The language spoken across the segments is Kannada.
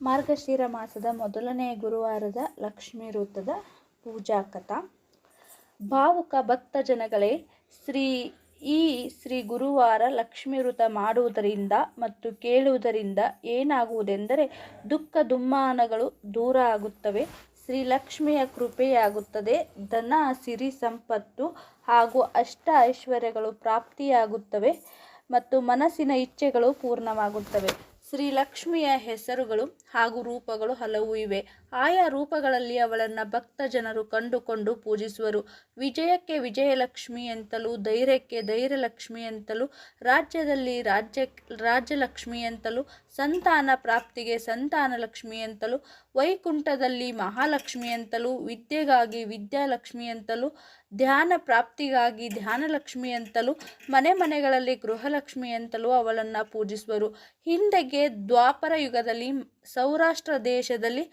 ಮಾರ್ಗಶಿರ ಮಾಸದ ಮೊದಲನೆಯ ಗುರುವಾರದ ಲಕ್ಷ್ಮೀ ವೃತ್ತದ ಪೂಜಾ ಕಥಾ. ಭಾವುಕ ಭಕ್ತ ಜನಗಳೇ, ಶ್ರೀ, ಈ ಶ್ರೀ ಗುರುವಾರ ಲಕ್ಷ್ಮೀ ವೃತ ಮಾಡುವುದರಿಂದ ಮತ್ತು ಕೇಳುವುದರಿಂದ ಏನಾಗುವುದೆಂದರೆ ದುಃಖ ದುಮ್ಮಾನಗಳು ದೂರ ಆಗುತ್ತವೆ. ಶ್ರೀ ಲಕ್ಷ್ಮಿಯ ಕೃಪೆಯಾಗುತ್ತದೆ. ಧನ, ಸಿರಿ, ಸಂಪತ್ತು ಹಾಗೂ ಅಷ್ಟ ಐಶ್ವರ್ಯಗಳು ಪ್ರಾಪ್ತಿಯಾಗುತ್ತವೆ ಮತ್ತು ಮನಸ್ಸಿನ ಇಚ್ಛೆಗಳು ಪೂರ್ಣವಾಗುತ್ತವೆ. ಶ್ರೀ ಲಕ್ಷ್ಮಿಯ ಹೆಸರುಗಳು ಹಾಗೂ ರೂಪಗಳು ಹಲವು ಇವೆ. ಆಯಾ ರೂಪಗಳಲ್ಲಿ ಅವಳನ್ನು ಭಕ್ತ ಜನರು ಕಂಡುಕೊಂಡು ಪೂಜಿಸುವರು. ವಿಜಯಕ್ಕೆ ವಿಜಯಲಕ್ಷ್ಮಿ ಎಂತಲೂ, ಧೈರ್ಯಕ್ಕೆ ಧೈರ್ಯಲಕ್ಷ್ಮಿ ಎಂತಲೂ, ರಾಜ್ಯದಲ್ಲಿ ರಾಜ್ಯ ರಾಜ್ಯಲಕ್ಷ್ಮಿ ಎಂತಲೂ ಸಂತಾನ ಪ್ರಾಪ್ತಿಗೆ ಸಂತಾನ ಲಕ್ಷ್ಮಿ ಅಂತಲೂ, ವೈಕುಂಠದಲ್ಲಿ ಮಹಾಲಕ್ಷ್ಮಿ ಅಂತಲೂ, ವಿದ್ಯೆಗಾಗಿ ವಿದ್ಯಾಲಕ್ಷ್ಮಿ ಅಂತಲೂ, ಧ್ಯಾನ ಪ್ರಾಪ್ತಿಗಾಗಿ ಧ್ಯಾನಲಕ್ಷ್ಮಿ ಅಂತಲೂ, ಮನೆ ಮನೆಗಳಲ್ಲಿ ಗೃಹಲಕ್ಷ್ಮಿ ಅಂತಲೂ ಅವಳನ್ನು ಪೂಜಿಸುವರು. ಹಿಂದೆಗೆ ದ್ವಾಪರ ಯುಗದಲ್ಲಿ, ಸೌರಾಷ್ಟ್ರ ದೇಶದಲ್ಲಿ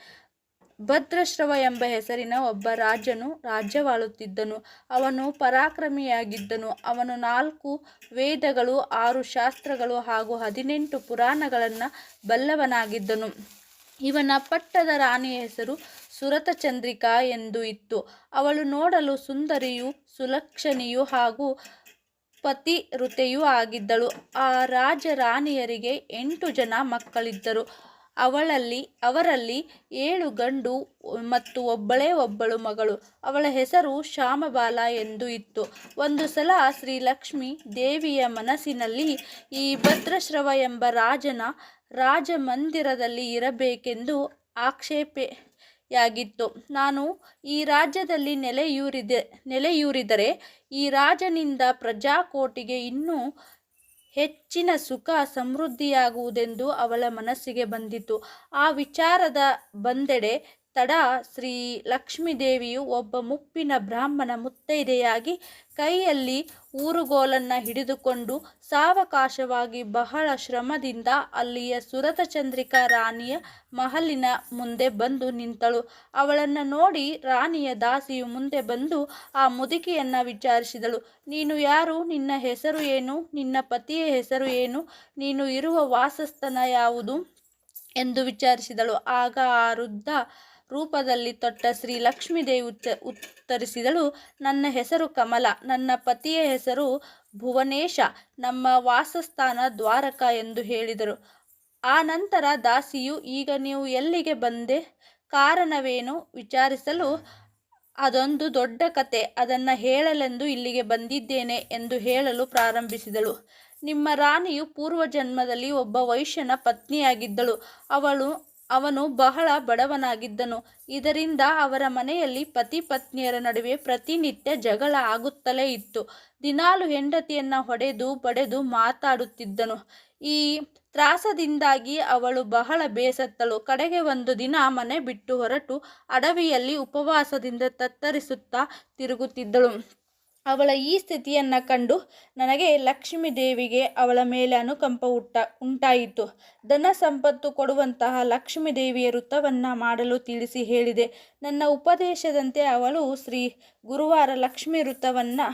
ಭದ್ರಶ್ರವ ಎಂಬ ಹೆಸರಿನ ಒಬ್ಬ ರಾಜನು ರಾಜ್ಯವಾಳುತ್ತಿದ್ದನು. ಅವನು ಪರಾಕ್ರಮಿಯಾಗಿದ್ದನು. ಅವನು ನಾಲ್ಕು ವೇದಗಳು, ಆರು ಶಾಸ್ತ್ರಗಳು ಹಾಗೂ ಹದಿನೆಂಟು ಪುರಾಣಗಳನ್ನು ಬಲ್ಲವನಾಗಿದ್ದನು. ಇವನ ಪಟ್ಟದ ರಾಣಿಯ ಹೆಸರು ಸುರತ ಚಂದ್ರಿಕಾ ಎಂದು ಇತ್ತು. ಅವಳು ನೋಡಲು ಸುಂದರಿಯೂ, ಸುಲಕ್ಷಣಿಯೂ ಹಾಗೂ ಪತಿ ಋತೆಯೂ ಆಗಿದ್ದಳು. ಆ ರಾಜ ರಾಣಿಯರಿಗೆ ಎಂಟು ಜನ ಮಕ್ಕಳಿದ್ದರು. ಅವಳಲ್ಲಿ, ಅವರಲ್ಲಿ ಏಳು ಗಂಡು ಮತ್ತು ಒಬ್ಬಳೇ ಒಬ್ಬಳು ಮಗಳು. ಅವಳ ಹೆಸರು ಶ್ಯಾಮಬಾಲ ಎಂದು ಇತ್ತು. ಒಂದು ಸಲ ಶ್ರೀ ಲಕ್ಷ್ಮಿ ದೇವಿಯ ಮನಸ್ಸಿನಲ್ಲಿ ಈ ಭದ್ರಶ್ರವ ಎಂಬ ರಾಜನ ರಾಜಮಂದಿರದಲ್ಲಿ ಇರಬೇಕೆಂದು ಆಕ್ಷೇಪೆಯಾಗಿತ್ತು. ನಾನು ಈ ರಾಜ್ಯದಲ್ಲಿ ನೆಲೆಯೂರಿದೆ, ನೆಲೆಯೂರಿದರೆ ಈ ರಾಜನಿಂದ ಪ್ರಜಾಕೋಟಿಗೆ ಇನ್ನೂ ಹೆಚ್ಚಿನ ಸುಖ ಸಮೃದ್ಧಿಯಾಗುವುದೆಂದು ಅವಳ ಮನಸ್ಸಿಗೆ ಬಂದಿತು. ಆ ವಿಚಾರದ ಬಂದೆಡೆ ತಡ ಶ್ರೀ ಲಕ್ಷ್ಮೀದೇವಿಯು ಒಬ್ಬ ಮುಪ್ಪಿನ ಬ್ರಾಹ್ಮಣ ಮುತ್ತೈದೆಯಾಗಿ ಕೈಯಲ್ಲಿ ಊರುಗೋಲನ್ನು ಹಿಡಿದುಕೊಂಡು ಸಾವಕಾಶವಾಗಿ ಬಹಳ ಶ್ರಮದಿಂದ ಅಲ್ಲಿಯ ಸುರತ ಚಂದ್ರಿಕಾ ರಾಣಿಯ ಮಹಲಿನ ಮುಂದೆ ಬಂದು ನಿಂತಳು. ಅವಳನ್ನು ನೋಡಿ ರಾಣಿಯ ದಾಸಿಯು ಮುಂದೆ ಬಂದು ಆ ಮುದುಕಿಯನ್ನು ವಿಚಾರಿಸಿದಳು. ನೀನು ಯಾರು? ನಿನ್ನ ಹೆಸರು ಏನು? ನಿನ್ನ ಪತಿಯ ಹೆಸರು ಏನು? ನೀನು ಇರುವ ವಾಸಸ್ಥನ ಯಾವುದು? ಎಂದು ವಿಚಾರಿಸಿದಳು. ಆಗ ಆ ವೃದ್ಧ ರೂಪದಲ್ಲಿ ತೊಟ್ಟ ಶ್ರೀ ಲಕ್ಷ್ಮೀದೇವಿ ಉತ್ತ, ಉತ್ತರಿಸಿದಳು. ನನ್ನ ಹೆಸರು ಕಮಲ, ನನ್ನ ಪತಿಯ ಹೆಸರು ಭುವನೇಶ, ನಮ್ಮ ವಾಸಸ್ಥಾನ ದ್ವಾರಕ ಎಂದು ಹೇಳಿದರು. ಆ ನಂತರ ದಾಸಿಯು, ಈಗ ನೀವು ಎಲ್ಲಿಗೆ ಬಂದೆ? ಕಾರಣವೇನು? ವಿಚಾರಿಸಲು ಅದೊಂದು ದೊಡ್ಡ ಕತೆ, ಅದನ್ನು ಹೇಳಲೆಂದು ಇಲ್ಲಿಗೆ ಬಂದಿದ್ದೇನೆ ಎಂದು ಹೇಳಲು ಪ್ರಾರಂಭಿಸಿದಳು. ನಿಮ್ಮ ರಾಣಿಯು ಪೂರ್ವ ಜನ್ಮದಲ್ಲಿ ಒಬ್ಬ ವೈಶ್ಯನ ಪತ್ನಿಯಾಗಿದ್ದಳು. ಅವಳು ಅವನು ಬಹಳ ಬಡವನಾಗಿದ್ದನು. ಇದರಿಂದ ಅವರ ಮನೆಯಲ್ಲಿ ಪತಿ ಪತ್ನಿಯರ ನಡುವೆ ಪ್ರತಿನಿತ್ಯ ಜಗಳ ಆಗುತ್ತಲೇ ಇತ್ತು. ದಿನಾಲು ಹೆಂಡತಿಯನ್ನು ಹೊಡೆದು ಬಡೆದು ಮಾತಾಡುತ್ತಿದ್ದನು. ಈ ತ್ರಾಸದಿಂದಾಗಿ ಅವಳು ಬಹಳ ಬೇಸತ್ತಳು. ಕಡೆಗೆ ಒಂದು ದಿನ ಮನೆ ಬಿಟ್ಟು ಹೊರಟು ಅಡವಿಯಲ್ಲಿ ಉಪವಾಸದಿಂದ ತತ್ತರಿಸುತ್ತಾ ತಿರುಗುತ್ತಿದ್ದಳು. ಅವಳ ಈ ಸ್ಥಿತಿಯನ್ನು ಕಂಡು ನನಗೆ ಲಕ್ಷ್ಮೀ ದೇವಿಗೆ ಅವಳ ಮೇಲೆ ಅನುಕಂಪ ಉಟ್ಟ, ಉಂಟಾಯಿತು. ಧನ ಸಂಪತ್ತು ಕೊಡುವಂತಹ ಲಕ್ಷ್ಮೀ ದೇವಿಯ ವೃತ್ತವನ್ನು ಮಾಡಲು ತಿಳಿಸಿ ಹೇಳಿದೆ. ನನ್ನ ಉಪದೇಶದಂತೆ ಅವಳು ಶ್ರೀ ಗುರುವಾರ ಲಕ್ಷ್ಮೀ ವೃತ್ತವನ್ನು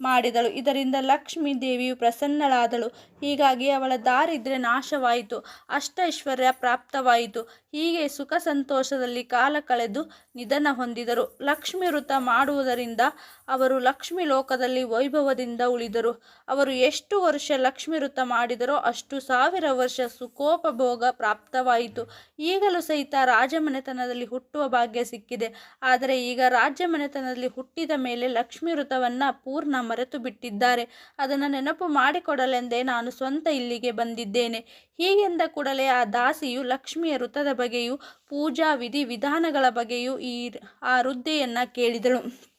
ಮಾಡಿದಳು. ಇದರಿಂದ ಲಕ್ಷ್ಮೀ ದೇವಿಯು ಪ್ರಸನ್ನಳಾದಳು. ಹೀಗಾಗಿ ಅವಳ ದಾರಿದ್ರೆ ನಾಶವಾಯಿತು, ಅಷ್ಟೈಶ್ವರ್ಯ ಪ್ರಾಪ್ತವಾಯಿತು. ಹೀಗೆ ಸುಖ ಸಂತೋಷದಲ್ಲಿ ಕಾಲ ಕಳೆದು ನಿಧನ ಹೊಂದಿದರು. ಲಕ್ಷ್ಮೀ ವೃತ ಮಾಡುವುದರಿಂದ ಅವರು ಲಕ್ಷ್ಮಿ ಲೋಕದಲ್ಲಿ ವೈಭವದಿಂದ ಉಳಿದರು. ಅವರು ಎಷ್ಟು ವರ್ಷ ಲಕ್ಷ್ಮಿ ವೃತ್ತ ಮಾಡಿದರೋ ಅಷ್ಟು ಸಾವಿರ ವರ್ಷ ಸುಖೋಪಭೋಗ ಪ್ರಾಪ್ತವಾಯಿತು. ಈಗಲೂ ಸಹಿತ ರಾಜಮನೆತನದಲ್ಲಿ ಹುಟ್ಟುವ ಭಾಗ್ಯ ಸಿಕ್ಕಿದೆ. ಆದರೆ ಈಗ ರಾಜ್ಯಮನೆತನದಲ್ಲಿ ಹುಟ್ಟಿದ ಮೇಲೆ ಲಕ್ಷ್ಮಿ ವೃತವನ್ನು ಪೂರ್ಣ ಮರೆತು ಬಿಟ್ಟಿದ್ದಾರೆ. ಅದನ್ನು ನೆನಪು ಮಾಡಿಕೊಡಲೆಂದೇ ನಾನು ಸ್ವಂತ ಇಲ್ಲಿಗೆ ಬಂದಿದ್ದೇನೆ. ಹೀಗೆಂದ ಕೂಡಲೇ ಆ ದಾಸಿಯು ಲಕ್ಷ್ಮಿಯ ವೃತದ ಬಗ್ಗೆಯೂ ಪೂಜಾ ವಿಧಿ ವಿಧಾನಗಳ ಬಗ್ಗೆಯೂ ಈ ಆ ವೃದ್ಧೆಯನ್ನು ಕೇಳಿದಳು.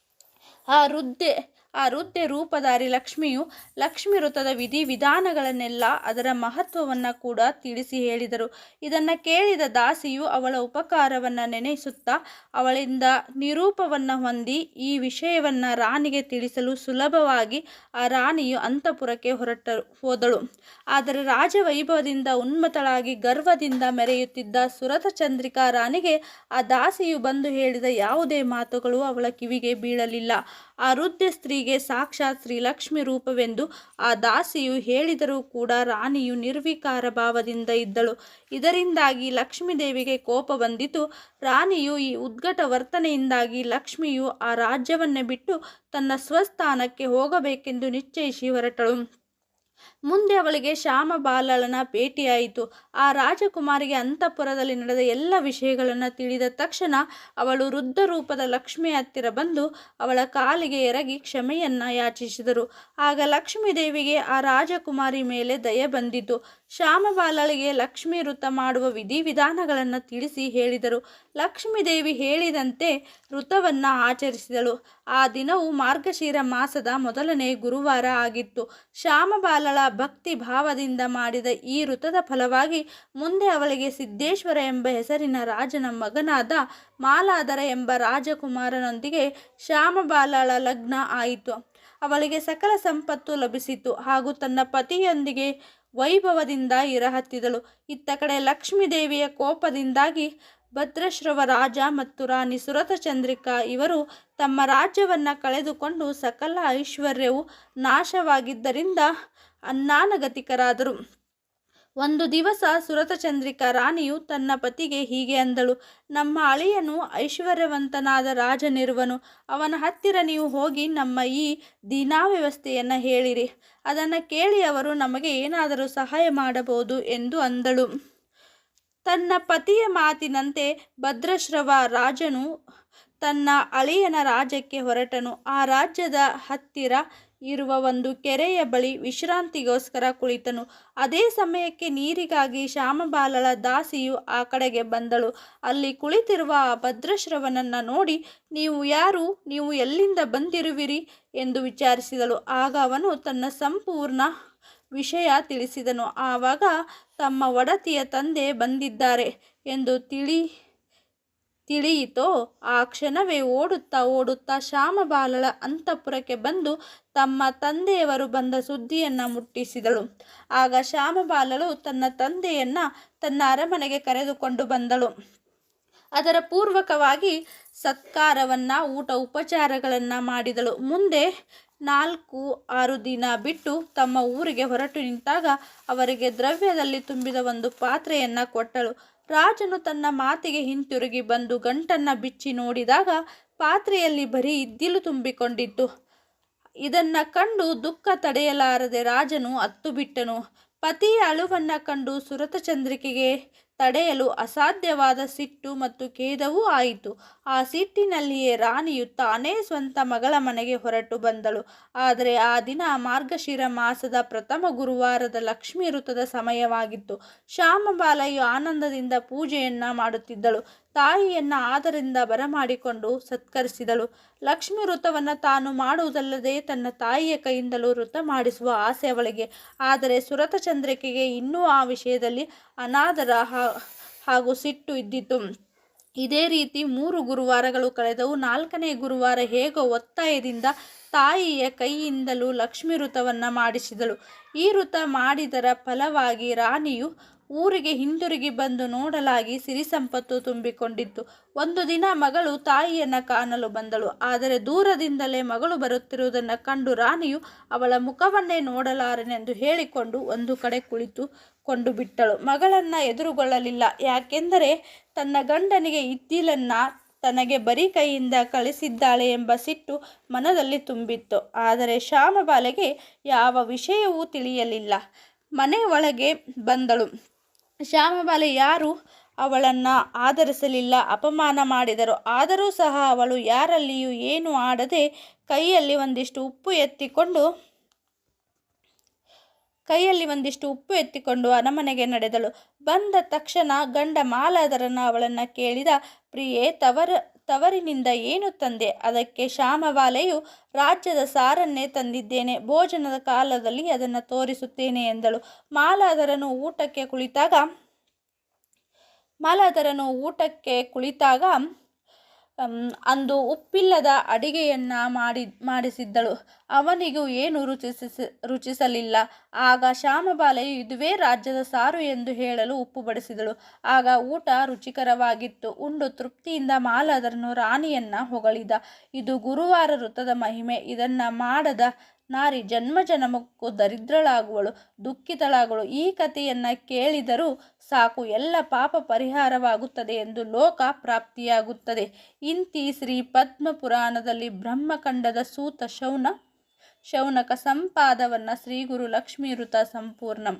ಆ ವೃದ್ಧೆ. ಆ ವೃತ್ಯ ರೂಪಧಾರಿ ಲಕ್ಷ್ಮಿಯು ಲಕ್ಷ್ಮಿ ವೃತ್ತದ ವಿಧಿ ವಿಧಾನಗಳನ್ನೆಲ್ಲ ಅದರ ಮಹತ್ವವನ್ನು ಕೂಡ ತಿಳಿಸಿ ಹೇಳಿದರು. ಇದನ್ನು ಕೇಳಿದ ದಾಸಿಯು ಅವಳ ಉಪಕಾರವನ್ನು ನೆನೆಸುತ್ತಾ ಅವಳಿಂದ ನಿರೂಪವನ್ನು ಹೊಂದಿ ಈ ವಿಷಯವನ್ನು ರಾಣಿಗೆ ತಿಳಿಸಲು ಸುಲಭವಾಗಿ ಆ ರಾಣಿಯು ಅಂತಃಪುರಕ್ಕೆ ಹೊರಟರು ಹೋದಳು. ಆದರೆ ರಾಜವೈಭವದಿಂದ ಉನ್ಮತಳಾಗಿ ಗರ್ವದಿಂದ ಮೆರೆಯುತ್ತಿದ್ದ ಸುರತ ಚಂದ್ರಿಕಾ ರಾಣಿಗೆ ಆ ದಾಸಿಯು ಬಂದು ಹೇಳಿದ ಯಾವುದೇ ಮಾತುಗಳು ಅವಳ ಕಿವಿಗೆ ಬೀಳಲಿಲ್ಲ. ಆ ವೃದ್ಧ ಸ್ತ್ರೀ ಸ್ತ್ರೀಗೆ ಸಾಕ್ಷಾತ್ ಶ್ರೀಲಕ್ಷ್ಮಿ ರೂಪವೆಂದು ಆ ದಾಸಿಯು ಹೇಳಿದರೂ ಕೂಡ ರಾಣಿಯು ನಿರ್ವಿಕಾರ ಭಾವದಿಂದ ಇದ್ದಳು. ಇದರಿಂದಾಗಿ ಲಕ್ಷ್ಮೀದೇವಿಗೆ ಕೋಪ ಬಂದಿತು. ರಾಣಿಯು ಈ ಉದ್ಘಟ ವರ್ತನೆಯಿಂದಾಗಿ ಲಕ್ಷ್ಮಿಯು ಆ ರಾಜ್ಯವನ್ನೇ ಬಿಟ್ಟು ತನ್ನ ಸ್ವಸ್ಥಾನಕ್ಕೆ ಹೋಗಬೇಕೆಂದು ನಿಶ್ಚಯಿಸಿ ಹೊರಟಳು. ಮುಂದೆ ಅವಳಿಗೆ ಶ್ಯಾಮಬಾಲಳನ ಭೇಟಿಯಾಯಿತು. ಆ ರಾಜಕುಮಾರಿಗೆ ಅಂತಃಪುರದಲ್ಲಿ ನಡೆದ ಎಲ್ಲ ವಿಷಯಗಳನ್ನು ತಿಳಿದ ತಕ್ಷಣ ಅವಳು ವೃದ್ಧ ರೂಪದ ಲಕ್ಷ್ಮಿ ಹತ್ತಿರ ಬಂದು ಅವಳ ಕಾಲಿಗೆ ಎರಗಿ ಕ್ಷಮೆಯನ್ನ ಯಾಚಿಸಿದರು. ಆಗ ಲಕ್ಷ್ಮೀ ದೇವಿಗೆ ಆ ರಾಜಕುಮಾರಿ ಮೇಲೆ ದಯ ಬಂದಿತು. ಶ್ಯಾಮಬಾಲಳಿಗೆ ಲಕ್ಷ್ಮಿ ವೃತ ಮಾಡುವ ವಿಧಿವಿಧಾನಗಳನ್ನು ತಿಳಿಸಿ ಹೇಳಿದರು. ಲಕ್ಷ್ಮೀದೇವಿ ಹೇಳಿದಂತೆ ವೃತವನ್ನು ಆಚರಿಸಿದಳು. ಆ ದಿನವು ಮಾರ್ಗಶಿರ ಮಾಸದ ಮೊದಲನೇ ಗುರುವಾರ ಆಗಿತ್ತು. ಶ್ಯಾಮಬಾಲಳ ಭಕ್ತಿ ಭಾವದಿಂದ ಮಾಡಿದ ಈ ವೃತದ ಫಲವಾಗಿ ಮುಂದೆ ಅವಳಿಗೆ ಸಿದ್ದೇಶ್ವರ ಎಂಬ ಹೆಸರಿನ ರಾಜನ ಮಗನಾದ ಮಾಲಾದರ ಎಂಬ ರಾಜಕುಮಾರನೊಂದಿಗೆ ಶ್ಯಾಮಬಾಲಳ ಲಗ್ನ ಆಯಿತು. ಅವಳಿಗೆ ಸಕಲ ಸಂಪತ್ತು ಲಭಿಸಿತು ಹಾಗೂ ತನ್ನ ಪತಿಯೊಂದಿಗೆ ವೈಭವದಿಂದ ಇರಹತ್ತಿದಳು. ಇತ್ತ ಕಡೆ ಲಕ್ಷ್ಮೀದೇವಿಯ ಕೋಪದಿಂದಾಗಿ ಭದ್ರಶ್ರವ ರಾಜ ಮತ್ತು ರಾಣಿ ಸುರತಚಂದ್ರಿಕಾ ಇವರು ತಮ್ಮ ರಾಜ್ಯವನ್ನು ಕಳೆದುಕೊಂಡು ಸಕಲ ಐಶ್ವರ್ಯವು ನಾಶವಾಗಿದ್ದರಿಂದ ಅನ್ನಾನಗತಿಕರಾದರು. ಒಂದು ದಿವಸ ಸುರತಚಂದ್ರಿಕಾ ರಾಣಿಯು ತನ್ನ ಪತಿಗೆ ಹೀಗೆ ಅಂದಳು, ನಮ್ಮ ಅಳಿಯನು ಐಶ್ವರ್ಯವಂತನಾದ ರಾಜನಿರುವನು, ಅವನ ಹತ್ತಿರ ನೀವು ಹೋಗಿ ನಮ್ಮ ಈ ದೀನಾವ್ಯವಸ್ಥೆಯನ್ನು ಹೇಳಿರಿ, ಅದನ್ನು ಕೇಳಿ ಅವರು ನಮಗೆ ಏನಾದರೂ ಸಹಾಯ ಮಾಡಬಹುದು ಎಂದು ಅಂದಳು. ತನ್ನ ಪತಿಯ ಮಾತಿನಂತೆ ಭದ್ರಶ್ರವ ರಾಜನು ತನ್ನ ಅಳಿಯನ ರಾಜ್ಯಕ್ಕೆ ಹೊರಟನು, ಆ ರಾಜ್ಯದ ಹತ್ತಿರ ಇರುವ ಒಂದು ಕೆರೆಯ ಬಳಿ ವಿಶ್ರಾಂತಿಗೋಸ್ಕರ ಕುಳಿತನು. ಅದೇ ಸಮಯಕ್ಕೆ ನೀರಿಗಾಗಿ ಶ್ಯಾಮಬಾಲಳ ದಾಸಿಯು ಆ ಕಡೆಗೆ ಬಂದಳು. ಅಲ್ಲಿ ಕುಳಿತಿರುವ ಆ ಭದ್ರಶ್ರವನನ್ನು ನೋಡಿ, ನೀವು ಯಾರು? ನೀವು ಎಲ್ಲಿಂದ ಬಂದಿರುವಿರಿ? ಎಂದು ವಿಚಾರಿಸಿದಳು. ಆಗ ಅವನು ತನ್ನ ಸಂಪೂರ್ಣ ವಿಷಯ ತಿಳಿಸಿದನು. ಆವಾಗ, ತಮ್ಮ ಒಡತಿಯ ತಂದೆ ಬಂದಿದ್ದಾರೆ ಎಂದು ತಿಳಿ ತಿಳಿಯಿತೋ, ಆ ಕ್ಷಣವೇ ಓಡುತ್ತಾ ಓಡುತ್ತಾ ಶ್ಯಾಮಬಾಲಳ ಅಂತಃಪುರಕ್ಕೆ ಬಂದು ತಮ್ಮ ತಂದೆಯವರು ಬಂದ ಸುದ್ದಿಯನ್ನು ಮುಟ್ಟಿಸಿದಳು. ಆಗ ಶ್ಯಾಮಬಾಲಳು ತನ್ನ ತಂದೆಯನ್ನ ತನ್ನ ಅರಮನೆಗೆ ಕರೆದುಕೊಂಡು ಬಂದಳು. ಅದರ ಪೂರ್ವಕವಾಗಿ ಸತ್ಕಾರವನ್ನು, ಊಟ ಉಪಚಾರಗಳನ್ನು ಮಾಡಿದಳು. ಮುಂದೆ ನಾಲ್ಕು ಆರು ದಿನ ಬಿಟ್ಟು ತಮ್ಮ ಊರಿಗೆ ಹೊರಟು ನಿಂತಾಗ ಅವರಿಗೆ ದ್ರವ್ಯದಲ್ಲಿ ತುಂಬಿದ ಒಂದು ಪಾತ್ರೆಯನ್ನು ಕೊಟ್ಟಳು. ರಾಜನು ತನ್ನ ಮಾತಿಗೆ ಹಿಂತಿರುಗಿ ಬಂದು ಗಂಟನ್ನು ಬಿಚ್ಚಿ ನೋಡಿದಾಗ ಪಾತ್ರೆಯಲ್ಲಿ ಬರೀ ಇದ್ದಿಲು ತುಂಬಿಕೊಂಡಿತ್ತು ಇದನ್ನು ಕಂಡು ದುಃಖ ತಡೆಯಲಾರದೆ ರಾಜನು ಅತ್ತು ಬಿಟ್ಟನು. ಪತಿಯ ಅಳುವನ್ನ ಕಂಡು ಸುರತಚಂದ್ರಿಕೆಗೆ ತಡೆಯಲು ಅಸಾಧ್ಯವಾದ ಸಿಟ್ಟು ಮತ್ತು ಖೇದವೂ ಆಯಿತು. ಆ ಸಿಟ್ಟಿನಲ್ಲಿಯೇ ರಾಣಿಯು ತಾನೇ ಸ್ವಂತ ಮಗಳ ಮನೆಗೆ ಹೊರಟು ಬಂದಳು. ಆದರೆ ಆ ದಿನ ಮಾರ್ಗಶಿರ ಮಾಸದ ಪ್ರಥಮ ಗುರುವಾರದ ಲಕ್ಷ್ಮೀ ವೃತದ ಸಮಯವಾಗಿತ್ತು. ಶ್ಯಾಮಬಾಲಯ್ಯು ಆನಂದದಿಂದ ಪೂಜೆಯನ್ನ ಮಾಡುತ್ತಿದ್ದಳು. ತಾಯಿಯನ್ನ ಆದರಿಂದ ಬರಮಾಡಿಕೊಂಡು ಸತ್ಕರಿಸಿದಳು. ಲಕ್ಷ್ಮಿ ವೃತವನ್ನು ತಾನು ಮಾಡುವುದಲ್ಲದೆ ತನ್ನ ತಾಯಿಯ ಕೈಯಿಂದಲೂ ವೃತ ಮಾಡಿಸುವ ಆಸೆ ಅವಳಿಗೆ. ಆದರೆ ಸುರತಚಂದ್ರಿಕೆಗೆ ಇನ್ನೂ ಆ ವಿಷಯದಲ್ಲಿ ಅನಾದರ ಹಾಗೂ ಸಿಟ್ಟು ಇದ್ದಿತು. ಇದೇ ರೀತಿ ಮೂರು ಗುರುವಾರಗಳು ಕಳೆದವು. ನಾಲ್ಕನೇ ಗುರುವಾರ ಹೇಗೋ ಒತ್ತಾಯದಿಂದ ತಾಯಿಯ ಕೈಯಿಂದಲೂ ಲಕ್ಷ್ಮೀ ವೃತವನ್ನು ಮಾಡಿಸಿದಳು. ಈ ವೃತ ಮಾಡಿದರ ಫಲವಾಗಿ ರಾಣಿಯು ಊರಿಗೆ ಹಿಂದಿರುಗಿ ಬಂದು ನೋಡಲಾಗಿ ಸಿರಿ ಸಂಪತ್ತು ತುಂಬಿಕೊಂಡಿತ್ತು. ಒಂದು ದಿನ ಮಗಳು ತಾಯಿಯನ್ನು ಕಾಣಲು ಬಂದಳು. ಆದರೆ ದೂರದಿಂದಲೇ ಮಗಳು ಬರುತ್ತಿರುವುದನ್ನು ಕಂಡು ರಾಣಿಯು ಅವಳ ಮುಖವನ್ನೇ ನೋಡಲಾರನೆಂದು ಹೇಳಿಕೊಂಡು ಒಂದು ಕಡೆ ಕುಳಿತು ಕೊಂಡು ಬಿಟ್ಟಳು. ಮಗಳನ್ನು ಎದುರುಗೊಳ್ಳಲಿಲ್ಲ. ಯಾಕೆಂದರೆ ತನ್ನ ಗಂಡನಿಗೆ ಇದ್ದಿಲನ್ನು ತನಗೆ ಬರೀ ಕೈಯಿಂದ ಕಳಿಸಿದ್ದಾಳೆ ಎಂಬ ಸಿಟ್ಟು ಮನದಲ್ಲಿ ತುಂಬಿತ್ತು. ಆದರೆ ಶ್ಯಾಮಬಾಲೆಗೆ ಯಾವ ವಿಷಯವೂ ತಿಳಿಯಲಿಲ್ಲ. ಮನೆ ಒಳಗೆ ಬಂದಳು. ಶ್ಯಾಮಬಾಲೆ ಯಾರು? ಅವಳನ್ನು ಆಧರಿಸಲಿಲ್ಲ, ಅಪಮಾನ ಮಾಡಿದರು. ಆದರೂ ಸಹ ಅವಳು ಯಾರಲ್ಲಿಯೂ ಏನು ಆಡದೆ ಕೈಯಲ್ಲಿ ಒಂದಿಷ್ಟು ಉಪ್ಪು ಎತ್ತಿಕೊಂಡು, ಕೈಯಲ್ಲಿ ಒಂದಿಷ್ಟು ಉಪ್ಪು ಎತ್ತಿಕೊಂಡು ಅರಮನೆಗೆ ನಡೆದಳು. ಬಂದ ತಕ್ಷಣ ಗಂಡ ಮಾಲಾದರನ ಅವಳನ್ನು ಕೇಳಿದ, ಪ್ರಿಯೆ, ತವರ ತವರಿನಿಂದ ಏನು ತಂದೆ? ಅದಕ್ಕೆ ಶ್ಯಾಮವಾಲೆಯು ರಾಜ್ಯದ ಸಾರನ್ನೇ ತಂದಿದ್ದೇನೆ. ಭೋಜನದ ಕಾಲದಲ್ಲಿ ಅದನ್ನು ತೋರಿಸುತ್ತೇನೆ ಎಂದಳು. ಮಾಲಾದರನು ಊಟಕ್ಕೆ ಕುಳಿತಾಗ ಮಾಲಾದರನು ಊಟಕ್ಕೆ ಕುಳಿತಾಗ ಅಂದು ಉಪ್ಪಿಲ್ಲದ ಅಡಿಗೆಯನ್ನ ಮಾಡಿ, ಮಾಡಿಸಿದ್ದಳು. ಅವನಿಗೂ ಏನು ರುಚಿಸ, ರುಚಿಸಲಿಲ್ಲ. ಆಗ ಶ್ಯಾಮಬಾಲೆಯು ಇದುವೇ ರಾಜ್ಯದ ಸಾರು ಎಂದು ಹೇಳಲು ಉಪ್ಪು ಬಡಿಸಿದಳು. ಆಗ ಊಟ ರುಚಿಕರವಾಗಿತ್ತು. ಉಂಡು ತೃಪ್ತಿಯಿಂದ ಮಾಲಾದರನ್ನು ರಾಣಿಯನ್ನ ಹೊಗಳಿದ. ಇದು ಗುರುವಾರ ವೃತ್ತದ ಮಹಿಮೆ. ಇದನ್ನು ಮಾಡದ ನಾರಿ ಜನ್ಮ ಜನ್ಮಕ್ಕೂ ದರಿದ್ರಳಾಗುವಳು, ದುಃಖಿತಳಾಗುವಳು. ಈ ಕಥೆಯನ್ನು ಕೇಳಿದರೂ ಸಾಕು, ಎಲ್ಲ ಪಾಪ ಪರಿಹಾರವಾಗುತ್ತದೆ ಎಂದು ಲೋಕ ಪ್ರಾಪ್ತಿಯಾಗುತ್ತದೆ. ಇಂತಿ ಶ್ರೀ ಪದ್ಮ ಪುರಾಣದಲ್ಲಿ ಬ್ರಹ್ಮಖಂಡದ ಸೂತ ಶೌನ, ಶೌನಕ ಸಂಪಾದವನ್ನ ಶ್ರೀ ಗುರು ಲಕ್ಷ್ಮೀ ವೃತ ಸಂಪೂರ್ಣಂ.